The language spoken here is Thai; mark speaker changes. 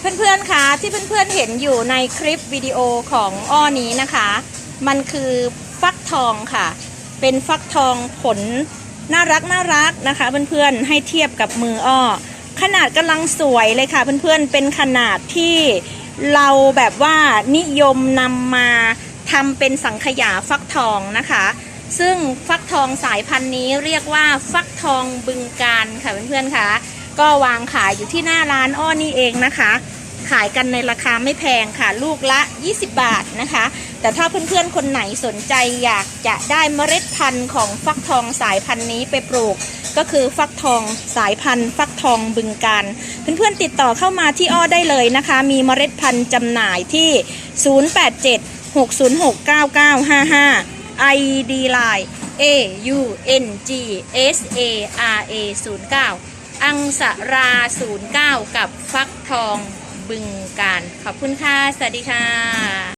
Speaker 1: เพื่อนๆคะที่เพื่อนๆเห็นอยู่ในคลิปวิดีโอของอ้อนี้นะคะ มันคือฟักทองค่ะ เป็นฟักทองผลน่ารักน่ารักนะคะ เพื่อนๆให้เทียบกับมืออ้อ ขนาดกำลังสวยเลยค่ะ เพื่อนๆเป็นขนาดที่เราแบบว่านิยมนำมาทำเป็นสังขยาฟักทองนะคะ ซึ่งฟักทองสายพันธุ์นี้เรียกว่าฟักทองบึงการค่ะเพื่อนๆคะ ก็วางขายอยู่ที่หน้าร้านอ้อนี่เองนะคะ ขายกันในราคาไม่แพงค่ะ ลูกละ 20 บาทนะคะ แต่ถ้าเพื่อนๆคนไหนสนใจอยากจะได้เมล็ดพันธุ์ของฟักทองสายพันธุ์นี้ไปปลูกก็คือฟักทองสายพันธุ์ ฟักทองบึงการเพื่อนๆติดต่อเข้ามาที่อ้อได้เลยนะคะ มีเมล็ดพันธุ์จำหน่ายที่ 087 606 9955 ID Line A U N G S A R A 09 อังสรา 09 กับฟักทองบึงการ ขอบคุณค่ะ สวัสดีค่ะ